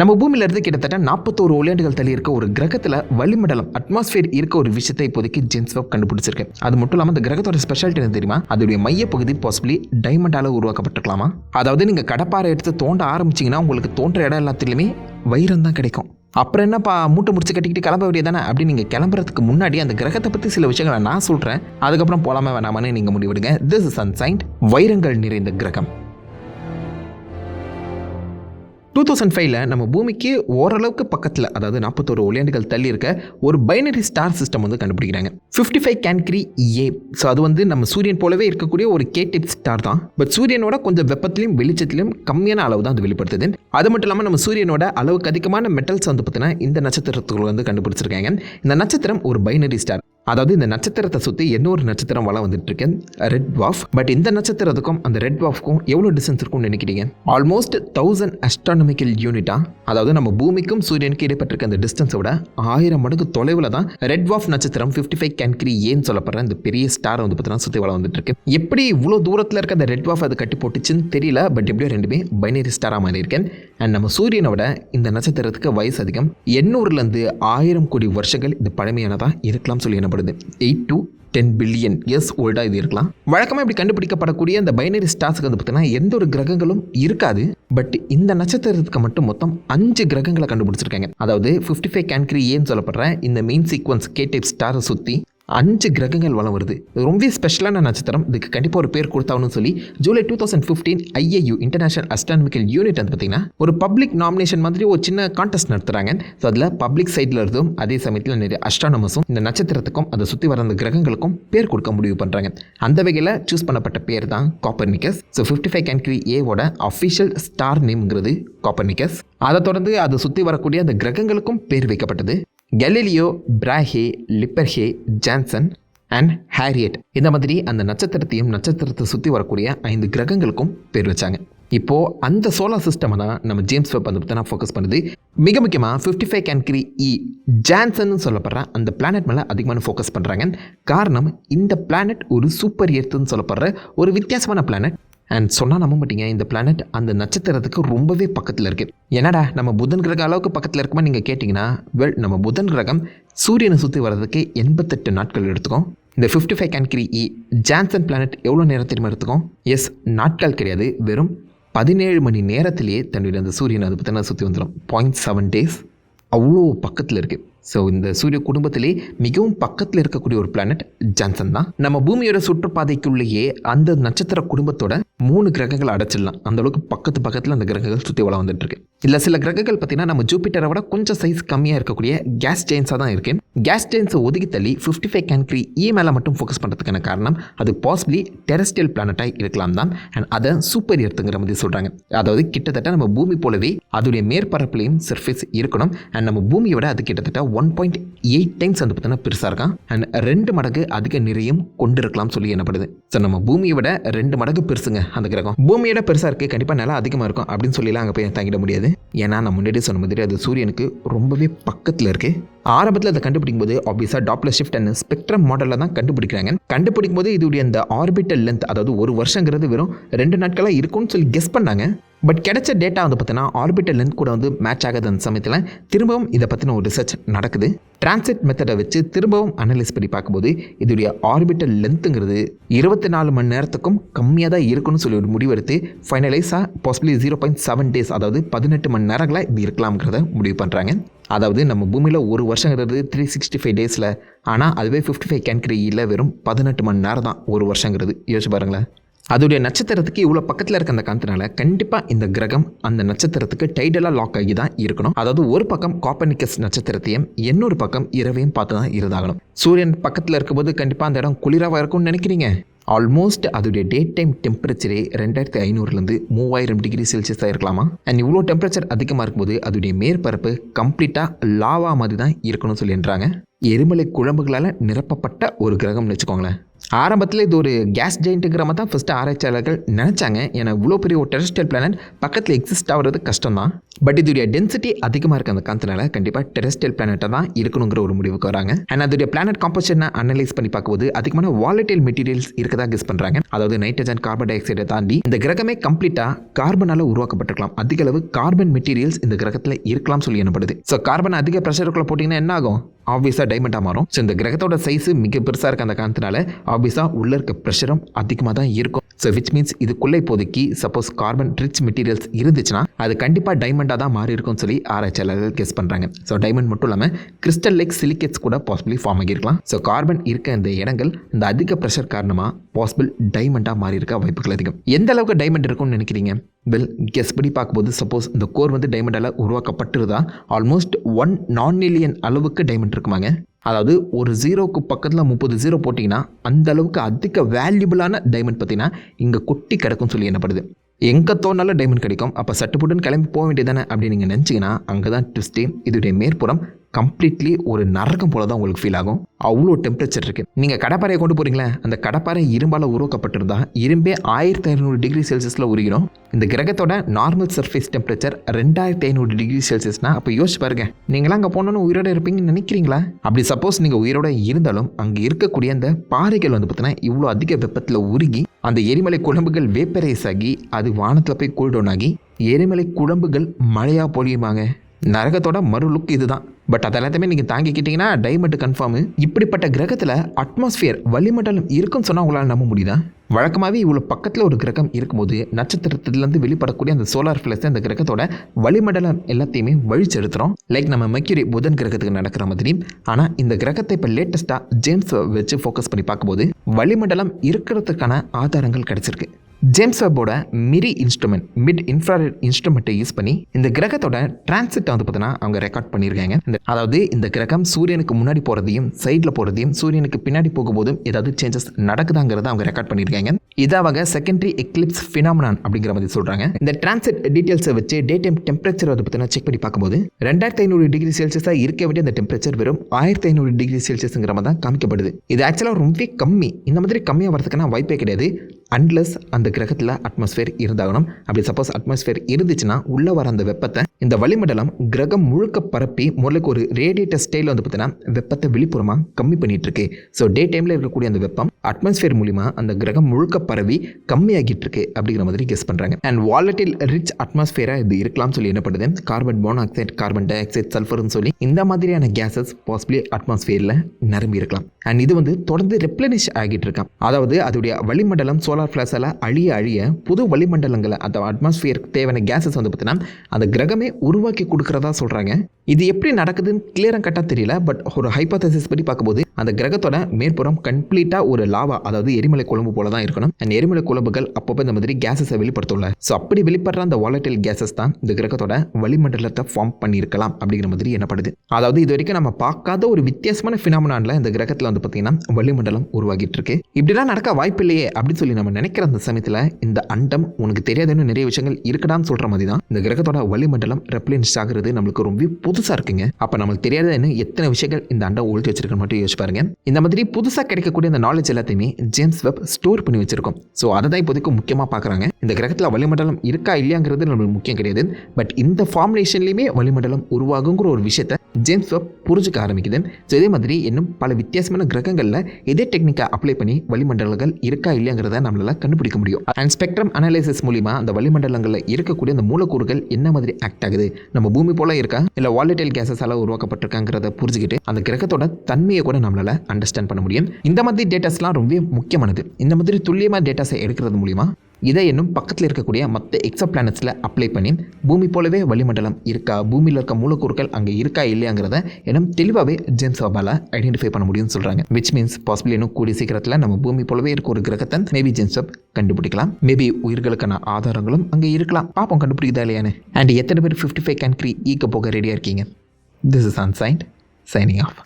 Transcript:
நம்ம பூமியிலிருந்து கிட்டத்தட்ட நாற்பத்தோரு ஒளியாண்டுகள் தள்ளி இருக்க ஒரு கிரகத்தில் வளிமண்டலம் அட்மாஸ்பியர் இருக்க ஒரு விஷயத்தை இப்போதைக்கு ஜேம்ஸ் வெப் கண்டுபிடிச்சிருக்கு. அது மட்டும் இல்லாமல் அந்த கிரகத்தோட ஸ்பெஷாலிட்டி என்ன தெரியுமா? அதோடைய மையப்பகுதி பாசிபிளி டைமண்டால உருவாக்கப்பட்டிருக்கலாமா? அதாவது நீங்கள் கடப்பாறை எடுத்து தோண்ட ஆரம்பிச்சீங்கன்னா உங்களுக்கு தோன்ற இடம் எல்லாத்துலேயுமே வைரம் தான் கிடைக்கும். அப்புறம் என்னப்பா மூட்டை முடிச்சு கட்டிக்கிட்டு கிளம்ப வேண்டியதானே அப்படி நீங்கள் கிளம்புறதுக்கு முன்னாடி அந்த கிரகத்தை பற்றி சில விஷயங்களை நான் சொல்கிறேன் அதுக்கப்புறம் போலாம வேணாமான்னு நீங்கள் முடிவெடுங்க. திஸ் இஸ் அன்சைன்ட் வைரங்கள் நிறைந்த கிரகம். டூ தௌசண்ட் ஃபைவ்ல நம்ம பூமிக்கு ஓரளவுக்கு பக்கத்தில் அதாவது நாற்பத்தோரு ஒளியாண்டுகள் தள்ளி இருக்க ஒரு பைனரி ஸ்டார் சிஸ்டம் வந்து கண்டுபிடிக்கிறாங்க. Fifty five Cancri A so அது வந்து நம்ம சூரியன் போலவே இருக்கக்கூடிய ஒரு கே ஸ்டார் தான். பட் சூரியனோட கொஞ்சம் வெப்பத்திலையும் வெளிச்சத்திலையும் கம்மியான அளவு தான் அது வெளிப்படுத்துது. அது மட்டும் இல்லாமல் நம்ம சூரியனோட அளவுக்கு அதிகமான மெட்டல்ஸ் வந்து பார்த்தீங்கன்னா இந்த நட்சத்திரத்துக்குள்ள வந்து கண்டுபிடிச்சிருக்காங்க. இந்த நட்சத்திரம் ஒரு பைனரி ஸ்டார் அதாவது இந்த நட்சத்திரத்தை சுற்றி இன்னொரு நட்சத்திரம் வளம் வந்துட்டு இருக்கேன் ரெட் வாஃப் பட் இந்த நட்சத்திரத்துக்கும் அந்த ரெட் வாஃப்க்கும் எவ்வளோ டிஸ்டன்ஸ் இருக்கும்னு நினைக்கிறீங்க? ஆல்மோஸ்ட் தௌசண்ட் அஸ்ட்ரானமிக்கல் யூனிட்டா அதாவது நம்ம பூமிக்கும் சூரியனுக்கு இடைப்பட்டிருக்க அந்த டிஸ்டன்ஸை விட ஆயிரம் மடங்கு தொலைவில் தான் ரெட் வாஃப் நட்சத்திரம் ஃபிஃப்டி ஃபைவ் கேன்கிரி ஏன்னு சொல்லப்படுற இந்த பெரிய ஸ்டார் வந்து பார்த்தீங்கன்னா சுற்றி வளம் வந்துட்டு இருக்கு. எப்படி இவ்வளோ தூரத்தில் இருக்க அந்த ரெட் வாஃப் அதை கட்டி போட்டுச்சுன்னு தெரியல பட் எப்படியோ ரெண்டுமே பைனரி ஸ்டாராக மாறி இருக்கேன் அண்ட் நம்ம சூரியனை விட இந்த நட்சத்திரத்துக்கு வயசு அதிகம். எண்ணூறுலேருந்து ஆயிரம் கோடி வருஷங்கள் இது பழமையானதாக இருக்கலாம் சொல்லி என்ன என்னப்படுது eight to ten billion years ஓல்டாக இது இருக்கலாம். வழக்கமாக இப்படி கண்டுபிடிக்கப்படக்கூடிய அந்த பைனரி ஸ்டார்ஸுக்கு வந்து பார்த்தீங்கன்னா எந்த ஒரு கிரகங்களும் இருக்காது. பட் இந்த நட்சத்திரத்துக்கு மட்டும் மொத்தம் அஞ்சு கிரகங்களை கண்டுபிடிச்சிருக்காங்க. அதாவது ஃபிஃப்டி ஃபைவ் கேன்கிரி ஏன்னு சொல்லப்படுற இந்த மெயின் சீக்வன்ஸ் கே டைப் ஸ்டாரை சுற்றி அஞ்சு கிரகங்கள் வளம் வருது. ரொம்ப ஸ்பெஷலான நட்சத்திரம். இதுக்கு கண்டிப்பாக ஒரு பேர் கொடுத்தாகணும்னு சொல்லி July two thousand fifteen IAU international astronomical unit வந்து பார்த்தீங்கன்னா ஒரு பப்ளிக் நாமினேஷன் மாதிரி ஒரு சின்ன கான்டெஸ்ட் நடத்துகிறாங்க ஸோ அதில் பப்ளிக் சைடில் இருந்தும் அதே சமயத்தில் நிறைய அஸ்ட்ரானமஸும் இந்த நட்சத்திரத்துக்கும் அதை சுற்றி வர அந்த கிரகங்களுக்கும் பேர் கொடுக்க முடிவு பண்ணுறாங்க அந்த வகையில் சூஸ் பண்ணப்பட்ட பேர் தான் Copernicus so fifty five Cancri ஏவோட அஃபிஷியல் ஸ்டார் நேம்ங்கிறது காப்பர்னிக்கஸ் அதை தொடர்ந்து அதை சுற்றி வரக்கூடிய அந்த கிரகங்களுக்கும் பேர் வைக்கப்பட்டது. Galileo Brahe Lippershey Janssen and Harriot. இந்த மாதிரி அந்த நட்சத்திரத்தையும் நட்சத்திரத்தை சுற்றி வரக்கூடிய ஐந்து கிரகங்களுக்கும் பேர் வச்சாங்க. இப்போது அந்த சோலார் சிஸ்டமை தான் நம்ம ஜேம்ஸ் வெப் பற்றி பார்த்தா ஃபோக்கஸ் பண்ணுது. மிக முக்கியமாக fifty five Cancri e e Janssen சொல்லப்படுற அந்த பிளானட் மேலே அதிகமான ஃபோக்கஸ் பண்ணுறாங்க காரணம் இந்த பிளானட் ஒரு சூப்பர் எர்த்துன்னு சொல்லப்படுற ஒரு வித்தியாசமான பிளானட் அண்ட் சொன்னால் நம்ப மாட்டீங்க இந்த பிளானட் அந்த நட்சத்திரத்துக்கு ரொம்பவே பக்கத்தில் இருக்குது என்னடா நம்ம புதன் கிரக அளவுக்கு பக்கத்தில் இருக்குமா நீங்கள் கேட்டிங்கன்னா வெல் நம்ம புதன் கிரகம் சூரியனை சுற்றி வர்றதுக்கு எண்பத்தெட்டு நாட்கள் எடுத்துக்கும். இந்த fifty five Cancri e Janssen planet எவ்வளோ நேரம் தெரியுமா எடுத்துக்கும்? எஸ் நாட்கள் கிடையாது வெறும் பதினேழு மணி நேரத்திலேயே தன்னுடைய அந்த சூரியனை அதை பற்றின சுற்றி வந்துடும் பாயிண்ட் செவன் டேஸ் அவ்வளோ பக்கத்தில் இருக்குது ஸோ இந்த சூரிய குடும்பத்திலே மிகவும் பக்கத்தில் இருக்கக்கூடிய ஒரு பிளானட் ஜான்சன் தான். நம்ம பூமியோட சுற்றுப்பாதைக்குள்ளேயே அந்த நட்சத்திர குடும்பத்தோட மூணு கிரகங்கள் அடைச்சிடலாம். அந்த அளவுக்கு பக்கத்து பக்கத்தில் அந்த கிரகங்கள் சுற்றி வள வந்துட்டு இருக்கு. இல்லை சில கிரகங்கள் பார்த்தீங்கன்னா நம்ம ஜூபிட்டரை விட கொஞ்சம் சைஸ் கம்மியாக இருக்கக்கூடிய கேஸ் ஜெயின்ஸாக தான் இருக்கு கேஸ் ஜெயின்ஸை ஒதுக்கி தள்ளி ஃபிஃப்டி ஃபைவ் கேன்க்ரி இ மேலே மட்டும் ஃபோக்கஸ் பண்ணுறதுக்கான காரணம் அது பாசிபிளி டெரஸ்டியல் பிளானட்டாக இருக்கலாம் தான். அண்ட் அதை சூப்பர் எர்த்துங்கிற மாதிரி சொல்கிறாங்க அதாவது கிட்டத்தட்ட நம்ம பூமி போலவே அதோடைய மேற்பரப்புலையும் சர்ஃபேஸ் இருக்கணும். அண்ட் நம்ம பூமியை விட அது கிட்டத்தட்ட ஒன் பாயிண்ட் எயிட் டைம்ஸ் வந்து பார்த்தோன்னா பெருசாக இருக்கான். அண்ட் ரெண்டு மடங்கு அதிக நிறையும் கொண்டிருக்கலாம் சொல்லி என்னப்படுது ஸோ நம்ம பூமியை விட ரெண்டு மடங்கு பெருசுங்க அந்த கிரகம். பூமியோட பெருசாக இருக்குது கண்டிப்பாக நிலம் அதிகமாக இருக்கும் அப்படின்னு சொல்லிலாம் அங்கே போய் தங்கிட முடியாது. ஏன்னா நான் முன்னாடி சொன்ன மாதிரி அது சூரியனுக்கு ரொம்பவே பக்கத்தில் இருக்குது ஆரம்பத்தில் அதை கண்டுபிடிக்கும் போது ஆப்வியஸாக டாப்ல ஷிஃப்ட் அண்ட் ஸ்பெக்ட்ரம் மாடலில் தான் கண்டுபிடிக்கிறாங்க. கண்டுபிடிக்கும் போது இதோடைய அந்த ஆர்பிட்டல் லென்த் அதாவது ஒரு வருஷங்கிறது வெறும் ரெண்டு நாட்களாக இருக்கும்னு சொல்லி கெஸ் பண்ணாங்க. பட் கிடைச்ச டேட்டா வந்து பார்த்தீங்கன்னா ஆர்பிட்டல் லென்த் கூட வந்து மேட்ச் ஆகாத அந்த சமயத்தில். திரும்பவும் இதை பற்றின ஒரு ரிசர்ச் நடக்குது. டிரான்சிட் மெத்தடை வச்சு திரும்பவும் அனலைஸ் பண்ணி பார்க்கும்போது இதோடைய ஆர்பிட்டல் லென்த்துங்கிறது இருபத்தி நாலு மணி நேரத்துக்கும் கம்மியாக தான் இருக்குன்னு சொல்லி ஒரு முடிவெடுத்து ஃபைனலைஸாக possibly zero point seven days அதாவது பதினெட்டு மணி நேரங்களாக இது இருக்கலாம்ங்கிறத முடிவு பண்ணுறாங்க அதாவது நம்ம பூமியில் ஒரு வருஷங்கிறது த்ரீ சிக்ஸ்டி ஃபைவ் டேஸில் ஆனால் அதுவே ஃபிஃப்டி ஃபைவ் கேன்கிரியில் வெறும் பதினெட்டு மணி நேரம் தான் ஒரு வருஷங்கிறது. யோசிச்சு பாருங்களேன். அதோடைய நட்சத்திரத்துக்கு இவ்வளோ பக்கத்தில் இருக்க அந்த காந்தனால கண்டிப்பாக இந்த கிரகம் அந்த நட்சத்திரத்துக்கு டைடலாக லாக் ஆகி தான் இருக்கணும். அதாவது ஒரு பக்கம் காப்பனிக்கஸ் நட்சத்திரத்தையும் இன்னொரு பக்கம் இரவையும் பார்த்து தான் இருந்தாகணும். சூரியன் பக்கத்தில் இருக்கும்போது கண்டிப்பாக அந்த இடம் குளிராக இருக்கும்னு நினைக்கிறீங்க? ஆல்மோஸ்ட் அதோடைய டே டைம் டெம்பரேச்சரே ரெண்டாயிரத்தி ஐநூறுலேருந்து மூவாயிரம் டிகிரி செல்சியஸாக இருக்கலாமா? அண்ட் இவ்வளோ டெம்பரேச்சர் அதிகமாக இருக்கும்போது அதோடைய மேற்பரப்பு கம்ப்ளீட்டாக லாவா மாதிரி தான் இருக்கணும்னு சொல்லின்றாங்க எரிமலை குழம்புகளால் நிரப்பப்பட்ட ஒரு கிரகம்னு வச்சுக்கோங்களேன். ஆரம்பத்தில் இது ஒரு கேஸ் ஜெயிண்ட்டுங்கிற மாதிரி தான் ஃபஸ்ட்டு ஆராய்ச்சியாளர்கள் நினச்சாங்க. ஏன்னா இவ்வளோ பெரிய ஒரு டெரஸ்டியல் பிளானட் பக்கத்தில் எக்ஸிஸ்ட் ஆகிறது கஷ்டம் தான் பட் இதோடைய டென்சிட்டி அதிகமாக இருக்க அந்த காரணத்தினால கண்டிப்பாக டெரஸ்டியல் பிளானட்டாக தான் இருக்கணுங்கிற ஒரு முடிவுக்கு வராங்க. அண்ட் அதோடைய பிளானட் காம்போசிஷனை அனலைஸ் பண்ணி பார்க்கும்போது அதிகமான வாலட்டைல் மெட்டீரியல்ஸ் இருக்கதா கெஸ் பண்ணுறாங்க அதாவது நைட்ரஜன் கார்பன் டை ஆக்சைடை தாண்டி இந்த கிரகமே கம்ப்ளீட்டாக கார்பனால் உருவாக்கப்பட்டிருக்கலாம். அதிக அளவு கார்பன் மெட்டீரியல்ஸ் இந்த கிரகத்தில் இருக்கலாம் சொல்லி எனப்படுது ஸோ கார்பன் அதிக ப்ரெஷருக்குள்ள போட்டிங்கன்னா என்ன ஆகும்? ஆப்வியஸாக டைமண்டாக மாறும். ஸோ இந்த கிரகத்தோட சைஸு மிக பெருசாக இருக்க அந்த காரணத்தினால ஆப்வியஸாக உள்ளே இருக்க ப்ரெஷரும் அதிகமாக தான் இருக்கும். ஸோ விச் மீன்ஸ் இதுக்குள்ளே இப்போதைக்கு சப்போஸ் கார்பன் ரிச் மெட்டீரியல்ஸ் இருந்துச்சுன்னா அது கண்டிப்பாக டைமண்ட் டைமண்டாக தான் மாறி இருக்கும்னு சொல்லி ஆராய்ச்சியாளர்கள் கெஸ் பண்ணுறாங்க ஸோ டைமண்ட் மட்டும் இல்லாமல் கிறிஸ்டல் லைக் சிலிக்கேட்ஸ் கூட பாசிபிளி ஃபார்ம் ஆகியிருக்கலாம். ஸோ கார்பன் இருக்க இந்த இடங்கள் இந்த அதிக ப்ரெஷர் காரணமாக பாசிபிள் டைமண்டாக மாறி இருக்க வாய்ப்புகள் அதிகம். எந்த அளவுக்கு டைமண்ட் இருக்கும்னு நினைக்கிறீங்க? வெல் கெஸ் படி பார்க்கும்போது சப்போஸ் இந்த கோர் வந்து டைமண்டால் உருவாக்கப்பட்டிருந்தா ஆல்மோஸ்ட் ஒன் நான் மில்லியன் அளவுக்கு டைமண்ட் இருக்குமாங்க? அதாவது ஒரு ஜீரோக்கு பக்கத்தில் முப்பது ஜீரோ போட்டிங்கன்னா அந்த அளவுக்கு அதிக வேல்யூபிளான டைமண்ட் பார்த்தீங்கன்னா இங்கே கொட்டி கிடக்கும்னு சொல்லி என்னப்படுது எங்கே தோணாலும் டைமண்ட் கிடைக்கும். அப்போ சட்டுப்புட்டுன்னு கிளம்பி போக வேண்டியதானே அப்படின்னு நீங்கள் நினச்சிங்கன்னா அங்கே தான் ட்விஸ்ட்டு இதோடைய மேற்புறம் கம்ப்ளீட்லி ஒரு நரகம் போல தான் உங்களுக்கு ஃபீல் ஆகும். அவ்வளோ டெம்பரேச்சர் இருக்குது நீங்கள் கடப்பாறையை கொண்டு போகிறீங்களே அந்த கடப்பாறை இரும்பால் உருவாக்கப்பட்டிருந்தா இரும்பே ஆயிரத்தி ஐநூறு டிகிரி செல்சியஸில் உருகிடும். இந்த கிரகத்தோட நார்மல் சர்ஃபேஸ் டெம்பரேச்சர் ரெண்டாயிரத்தி ஐநூறு டிகிரி செல்சியஸ்னா அப்போ யோசிச்சு பாருங்க நீங்களாம் அங்கே போனோன்னு உயிரோட இருப்பீங்கன்னு நினைக்கிறீங்களா? அப்படி சப்போஸ் நீங்கள் உயிரோட இருந்தாலும் அங்கே இருக்கக்கூடிய அந்த பாறைகள் வந்து பார்த்தீங்கன்னா இவ்வளோ அதிக வெப்பத்தில் உருகி அந்த எரிமலை குழம்புகள் வேப்பரைஸ் ஆகி அது வானத்தில் போய் கூல்டவுன் ஆகி எரிமலை குழம்புகள் மழையாக பொழியுமாங்க. நரகத்தோட மறு லுக் இதுதான். பட் அதெல்லாத்தையுமே நீங்கள் தாங்கிக்கிட்டீங்கன்னா டைமண்ட் கன்ஃபார்மு இப்படிப்பட்ட கிரகத்தில் அட்மாஸ்ஃபியர் வளிமண்டலம் இருக்குன்னு சொன்னால் உங்களால் நம்ப முடியுதா? வழக்கமாகவே இவ்வளோ பக்கத்தில் ஒரு கிரகம் இருக்கும்போது நட்சத்திரத்துலேருந்து வெளிப்படக்கூடிய அந்த சோலார் ஃபிளஸ் அந்த கிரகத்தோட வளிமண்டலம் எல்லாத்தையுமே வழிச்செடுத்துறோம் லைக் நம்ம மெக்யூரி புதன் கிரகத்துக்கு நடக்கிற மாதிரி. ஆனால் இந்த கிரகத்தை இப்போ லேட்டஸ்ட்டாக ஜேம்ஸ் வச்சு ஃபோக்கஸ் பண்ணி பார்க்கும்போது வளிமண்டலம் இருக்கிறதுக்கான ஆதாரங்கள் கிடைச்சிருக்கு. ஜேம்ஸ் வெப்போட மிரி இன்ஸ்ட்ருமெண்ட் மிட் இன்ஃப்ராரெட் இன்ஸ்ட்ருமெண்ட்டை யூஸ் பண்ணி இந்த கிரகத்தோட டிரான்சிட்டை வந்து பார்த்தீங்கன்னா அவங்க ரெக்கார்ட் பண்ணியிருக்காங்க. இந்த அதாவது இந்த கிரகம் சூரியனுக்கு முன்னாடி போகிறதையும் சைடில் போகிறதையும் சூரியனுக்கு பின்னாடி போகும்போதும் ஏதாவது சேஞ்சஸ் நடக்குதாங்கிறத அவங்க ரெக்கார்ட் பண்ணியிருக்காங்க. இதை அவங்க செகண்டரி எக்லிப்ஸ் ஃபினாமினான் அப்படிங்கிற மாதிரி சொல்கிறாங்க இந்த டிரான்சிட் டீட்டெயில்ஸை வச்சு டே டைம் டெம்பரேச்சர் வந்து பார்த்தீங்கன்னா செக் பண்ணி பார்க்கும்போது ரெண்டாயிரத்தி ஐநூறு டிகிரி செல்சியஸாக இருக்க வேண்டிய அந்த டெம்பரேச்சர் வெறும் ஆயிரத்தி ஐநூறு டிகிரி செல்சியஸ்ங்கிற மாதிரி தான் காமிக்கப்படுது. இது ஆக்சுவலாக ரொம்ப கம்மி. இந்த மாதிரி கம்மியாக வரதுக்கான வாய்ப்பே கிடையாது. அன்லஸ் அந்த கிரகத்தில் அட்மாஸ்பியர் இருந்தாகணும். அப்படி சப்போஸ் அட்மாஸ்பியர் இருந்துச்சுன்னா உள்ளே வர அந்த வெப்பத்தை இந்த வளிமண்டலம் கிரகம் முழுக்க பரப்பி முதலுக்கு ஒரு ரேடியேட்டர் ஸ்டைலில் வந்து பார்த்தீங்கன்னா வெப்பத்தை வெளிப்புறமாக கம்மி பண்ணிட்டு இருக்கு ஸோ டே டைமில் இருக்கக்கூடிய அந்த வெப்பம் அட்மாஸ்பியர் மூலிமா அந்த கிரகம் முழுக்க பரவி கம்மியாகிட்டு இருக்கு அப்படிங்கிற மாதிரி கெஸ் பண்ணுறாங்க அண்ட் வாலட்டில் ரிச் அட்மாஸ்பியராக இது இருக்கலாம்னு சொல்லி என்ன பண்ணுது? Carbon monoxide carbon dioxide சல்ஃபர்னு சொல்லி இந்த மாதிரியான கேஸஸ் பாசிபிளி அட்மாஸ்பியரில் நிரம்பி இருக்கலாம். அண்ட் இது வந்து தொடர்ந்து ரெப்ளனிஷ் ஆகிட்டு இருக்கான் அதாவது அதோடைய வளிமண்டலம் சோலார் ஃப்ளாஸால் அழிய அழிய புது வளிமண்டலங்களை அந்த அட்மாஸ்பியர் தேவையான கேஸஸ் வந்து பார்த்தீங்கன்னா அந்த கிரகமே உருவாக்கி கொடுக்குறதா சொல்கிறாங்க இது எப்படி நடக்குதுன்னு கிளியராக கட்டாக தெரியல பட் ஒரு ஹைப்போதசிஸ் படி பார்க்கும்போது அந்த கிரகத்தோட மேற்புறம் கம்ப்ளீட்டாக ஒரு லாவா அதாவது எரிமலை குழம்பு போல தான் இருக்கணும். அந்த எரிமலை குழம்புகள் அப்பப்போ இந்த மாதிரி கேஸஸை வெளிப்படுத்தல ஸோ அப்படி வெளிப்படுற அந்த வாலட்டைல் கேஸஸ் தான் இந்த கிரகத்தோட வளிமண்டலத்தை ஃபார்ம் பண்ணியிருக்கலாம் அப்படிங்கிற மாதிரி என்னப்படுது அதாவது இது வரைக்கும் நம்ம பார்க்காத ஒரு வித்தியாசமான ஃபினாமினான்ல இந்த கிரகத்தில் வந்து பார்த்தீங்கன்னா வளிமண்டலம் உருவாகிட்டு இருக்கு. இப்படிலாம் நடக்க வாய்ப்பு இல்லையே அப்படின்னு சொல்லி நம்ம நம்ம நினைக்கிற அந்த சமயத்தில் இந்த அண்டம் உனக்கு தெரியாதுன்னு நிறைய விஷயங்கள் இருக்கடான்னு சொல்கிற மாதிரி தான் இந்த கிரகத்தோட வளிமண்டலம் ரெப்ளின்ஸ் ஆகிறது நம்மளுக்கு ரொம்ப புதுசாக இருக்குங்க. அப்போ நம்மளுக்கு தெரியாதுன்னு எத்தனை விஷயங்கள் இந்த அண்டம் ஒழிச்சு வச்சிருக்க மட்டும் யோசிச்சு பாருங்க. இந்த மாதிரி புதுசாக கிடைக்கக்கூடிய அந்த நாலேஜ் எல்லாத்தையுமே ஜேம்ஸ் வெப் ஸ்டோர் பண்ணி வச்சிருக்கோம். ஸோ அதை தான் இப்போதைக்கு முக்கியமாக பார்க்குறாங்க இந்த கிரகத்தில் வளிமண்டலம் இருக்கா இல்லையாங்கிறது நம்மளுக்கு முக்கியம் கிடையாது. பட் இந்த ஃபார்முலேஷன்லையுமே வளிமண்டலம் உருவாகுங்கிற ஒரு விஷயத்தை ஜேம்ஸ் வெப் புரிஞ்சுக்க ஆரம்பிக்குது. ஸோ இதே மாதிரி இன்னும் பல வித்தியாசமான கிரகங்களில் இதே டெக்னிக்கை அப்ளை பண்ணி வளிமண்டலங்கள் இருக்கா இல்லையாங்கிறத நம்ம நம்மளால கண்டுபிடிக்க முடியும். அண்ட் ஸ்பெக்ட்ரம் அனாலிசிஸ் மூலிமா அந்த வளிமண்டலங்களில் இருக்கக்கூடிய அந்த மூலக்கூறுகள் என்ன மாதிரி ஆக்ட் ஆகுது? நம்ம பூமி போல இருக்கா? இல்லை வாலிடைல் கேசஸால் உருவாக்கப்பட்டிருக்காங்கிறத புரிஞ்சுக்கிட்டு அந்த கிரகத்தோட தன்மையை கூட நம்மளால அண்டர்ஸ்டாண்ட் பண்ண முடியும். இந்த மாதிரி டேட்டாஸ்லாம் ரொம்ப முக்கியமானது. இந்த மாதிரி துல்லியமாக டேட்டாஸை எடுக்கிறது மூலிமா இதை இன்னும் பக்கத்தில் இருக்கக்கூடிய மற்ற எக்ஸா பிளானட்ஸில் அப்ளை பண்ணி பூமி போலவே வளிமண்டலம் இருக்கா? பூமியில் இருக்க மூலக்கூறுகள் அங்கே இருக்கா இல்லையாங்கிறத இன்னும் தெளிவாகவே ஜேம்ஸ் ஹபால ஐடென்டிஃபை பண்ண முடியும்னு சொல்கிறாங்க விச் மீன்ஸ் பாசிபிள் இன்னும் கூடிய சீக்கிரத்தில் நம்ம பூமி போலவே இருக்க ஒரு கிரகத்தை மேபி ஜேம்ஸ் வாப் கண்டுபிடிக்கலாம். மேபி உயிர்களுக்கான ஆதாரங்களும் அங்கே இருக்கலாம். பார்ப்போம் கண்டுபிடிக்குதா இல்லையானு அண்ட் எத்தனை பேர் ஃபிஃப்டி ஃபைவ் கண்ட்ரி ஈக்க போக ரெடியாக இருக்கீங்க? This is ancient signing off